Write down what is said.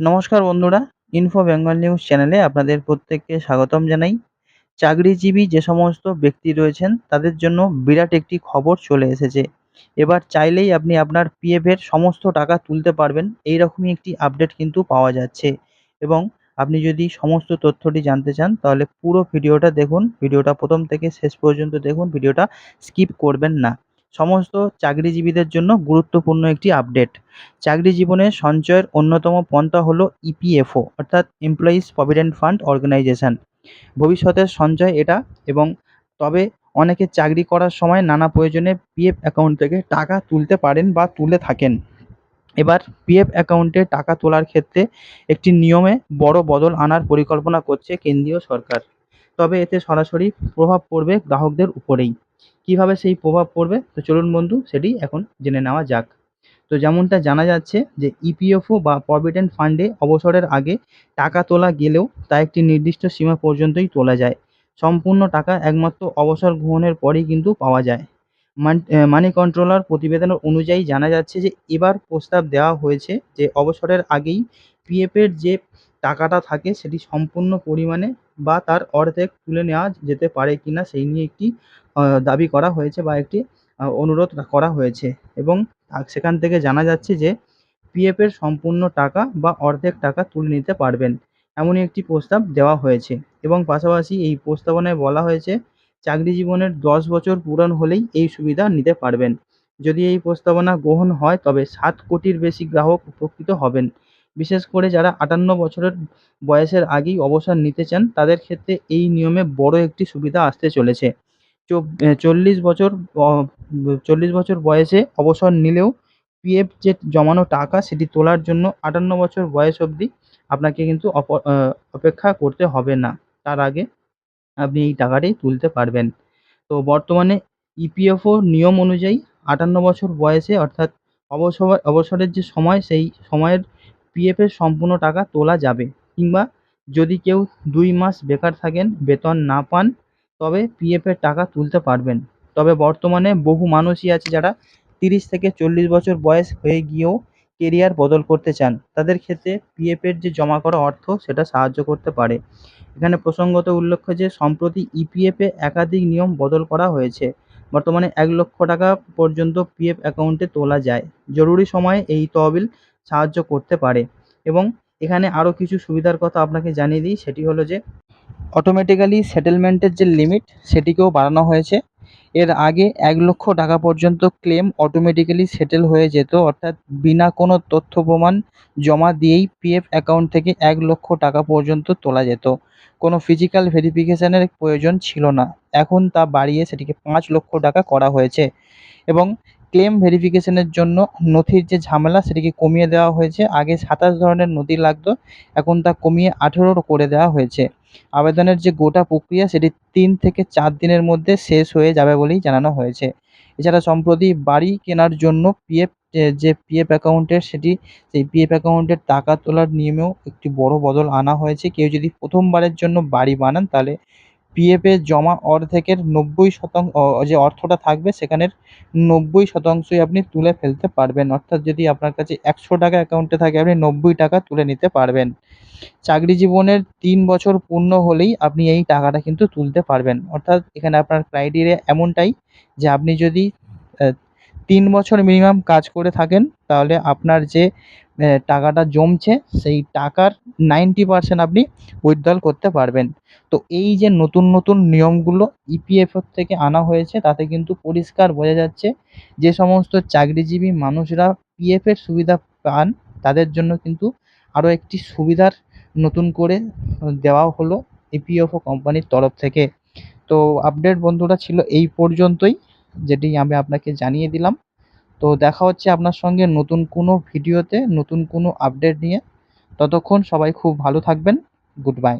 নমস্কার বন্ধুরা info Bengal news চ্যানেলে আপনাদের প্রত্যেককে স্বাগতম জানাই। চাকরিজীবী যে সমস্ত ব্যক্তি রয়েছেন, তাদের জন্য বিরাট একটি খবর চলে এসেছে। এবার চাইলেই আপনি আপনার পিএফের সমস্ত টাকা তুলতে পারবেন এই রকমই একটি আপডেট কিন্তু পাওয়া যাচ্ছে। এবং আপনি যদি সমস্ত তথ্যটি জানতে চান, তাহলে পুরো ভিডিওটা দেখুন, ভিডিওটা প্রথম থেকে শেষ পর্যন্ত দেখুন, ভিডিওটা স্কিপ করবেন না। সমস্ত চাকরিজীবীদের জন্য গুরুত্বপূর্ণ একটি আপডেট চাকরি জীবনে সঞ্চয়ের অন্যতম পন্থা হল ইপিএফও অর্থাৎ এমপ্লয়িজ প্রভিডেন্ট ফান্ড অর্গানাইজেশন ভবিষ্যতের সঞ্চয় এটা এবং তবে অনেকে চাকরি করার সময় নানা প্রয়োজনে পিএফ অ্যাকাউন্ট থেকে টাকা তুলতে পারেন বা তুলে থাকেন। এবার পিএফ অ্যাকাউন্টে টাকা তোলার ক্ষেত্রে একটি নিয়মে বড় বদল আনার পরিকল্পনা করছে কেন্দ্রীয় সরকার। তবে এতে সরাসরি প্রভাব পড়বে গ্রাহকদের উপরেই। কীভাবে সেই প্রভাব পড়বে? তো চলুন বন্ধু, সেটি এখন জেনে নেওয়া যাক। তো যেমনটা জানা যাচ্ছে যে ইপিএফও বা প্রভিডেন্ট ফান্ডে অবসরের আগে টাকা তোলা গেলেও তা একটি নির্দিষ্ট সীমা পর্যন্তই তোলা যায়। সম্পূর্ণ টাকা একমাত্র অবসর গ্রহণের পরেই কিন্তু পাওয়া যায়। মানি কন্ট্রোলার প্রতিবেদন অনুযায়ী জানা যাচ্ছে যে, এবার প্রস্তাব দেওয়া হয়েছে যে, অবসরের আগেই পিএফের যে টাকাটা থাকে, সেটি সম্পূর্ণ পরিমাণে বা তার অর্ধেক তুলে নেওয়া যেতে পারে কি না সেই নিয়ে একটি দাবি করা হয়েছে বা একটি অনুরোধ করা হয়েছে। এবং সেখান থেকে জানা যাচ্ছে যে পিএফের সম্পূর্ণ টাকা বা অর্ধেক টাকা তুলে নিতে পারবেন এমনই একটি প্রস্তাব দেওয়া হয়েছে। এবং পাশাপাশি এই প্রস্তাবনায় বলা হয়েছে, চাকরি জীবনের দশ বছর পূরণ হলেই এই সুবিধা নিতে পারবেন। যদি এই প্রস্তাবনা গ্রহণ হয় তবে সাত কোটির বেশি গ্রাহক উপকৃত হবেন। বিশেষ করে যারা আটান্ন বছরের বয়সের আগেই অবসর নিতে চান, তাদের ক্ষেত্রে এই নিয়মে বড় একটি সুবিধা আসতে চলেছে। চল্লিশ বছর চল্লিশ বছর বয়সে অবসর নিলেও পিএফ যে জমানো টাকা, সেটি তোলার জন্য আটান্ন বছর বয়স অবধি আপনাকে কিন্তু অপেক্ষা করতে হবে না। তার আগে আপনি এই টাকাটি তুলতে পারবেন। তো বর্তমানে ইপিএফও নিয়ম অনুযায়ী আটান্ন বছর বয়সে অর্থাৎ অবসর, অবসরের যে সময়, সেই সময়ের পিএফের সম্পূর্ণ টাকা তোলা যাবে কিংবা যদি কেউ দুই মাস বেকার থাকেন, বেতন না পান, তবে পিএফের টাকা তুলতে পারবেন। তবে বর্তমানে বহু মানুষই আছে যারা তিরিশ থেকে চল্লিশ বছর বয়স হয়ে গিয়েও কেরিয়ার বদল করতে চান। তাদের ক্ষেত্রে পিএফের যে জমা করা অর্থ সেটা সাহায্য করতে পারে। এখানে প্রসঙ্গত উল্লেখ্য যে, সম্প্রতি ইপিএফে একাধিক নিয়ম বদল করা হয়েছে। বর্তমানে এক লক্ষ টাকা পর্যন্ত পিএফ অ্যাকাউন্টে তোলা যায়। জরুরি সময়ে এই তহবিল সাহায্য করতে পারে। এবং এখানে আরও কিছু সুবিধার কথা আপনাকে জানিয়ে দিই, সেটি হলো যে অটোমেটিক্যালি সেটেলমেন্টের যে লিমিট সেটিকেও বাড়ানো হয়েছে। এর আগে এক লক্ষ টাকা পর্যন্ত ক্লেম অটোমেটিক্যালি সেটেল হয়ে যেত, অর্থাৎ বিনা কোনো তথ্য প্রমাণ জমা দিয়েই পিএফ অ্যাকাউন্ট থেকে এক লক্ষ টাকা পর্যন্ত তোলা যেত। কোনো ফিজিক্যাল ভেরিফিকেশানের প্রয়োজন ছিল না। এখন তা বাড়িয়ে সেটিকে পাঁচ লক্ষ টাকা করা হয়েছে। এবং ক্লেম ভেরিফিকেশনের জন্য নথির যে ঝামেলা সেটিকে কমিয়ে দেওয়া হয়েছে। আগে সাতাশ ধরনের নথি লাগতো, এখন তা কমিয়ে আঠেরো করে দেওয়া হয়েছে। আবেদনের যে গোটা প্রক্রিয়া সেটি তিন থেকে চার দিনের মধ্যে শেষ হয়ে যাবে বলেই জানানো হয়েছে। এছাড়া সম্প্রতি বাড়ি কেনার জন্য পিএফ যে পিএফ অ্যাকাউন্টের সেটি, সেই পিএফ অ্যাকাউন্টের টাকা তোলার নিয়মেও একটি বড় বদল আনা হয়েছে। কেউ যদি প্রথমবারের জন্য বাড়ি বানান তাহলে পিএফের জমা অর্ধেকের নব্বই শতাংশ যে অর্থটা থাকবে, সেখানের নব্বই শতাংশই আপনি তুলে ফেলতে পারবেন। অর্থাৎ যদি আপনার কাছে একশো টাকা অ্যাকাউন্টে থাকে, আপনি নব্বই টাকা তুলে নিতে পারবেন। চাকরি জীবনের তিন বছর পূর্ণ হলেই আপনি এই টাকাটা কিন্তু তুলতে পারবেন। অর্থাৎ এখানে আপনার ক্রাইটেরিয়া এমনটাই যে আপনি যদি তিন বছর মিনিমাম কাজ করে থাকেন, তাহলে আপনার যে টাকাটা জমছে, সেই টাকার নাইনটি পারসেন্ট আপনি উইথড্রল করতে পারবেন। তো এই যে নতুন নতুন নিয়মগুলো ইপিএফওর থেকে আনা হয়েছে, তাতে কিন্তু পরিষ্কার বোঝা যাচ্ছে যে সমস্ত চাকরিজীবী মানুষরা পিএফের সুবিধা পান, তাদের জন্য কিন্তু আরও একটি সুবিধার নতুন করে দেওয়া হলো ইপিএফও কোম্পানির তরফ থেকে। তো আপডেট বন্ধুরা ছিল এই পর্যন্তই। যেটি আমি আপনাকে জানিয়ে দিলাম। তো দেখা হচ্ছে আপনার সঙ্গে নতুন কোনো ভিডিওতে, নতুন কোনো আপডেট নিয়ে। ততক্ষণ সবাই খুব ভালো থাকবেন। Good bye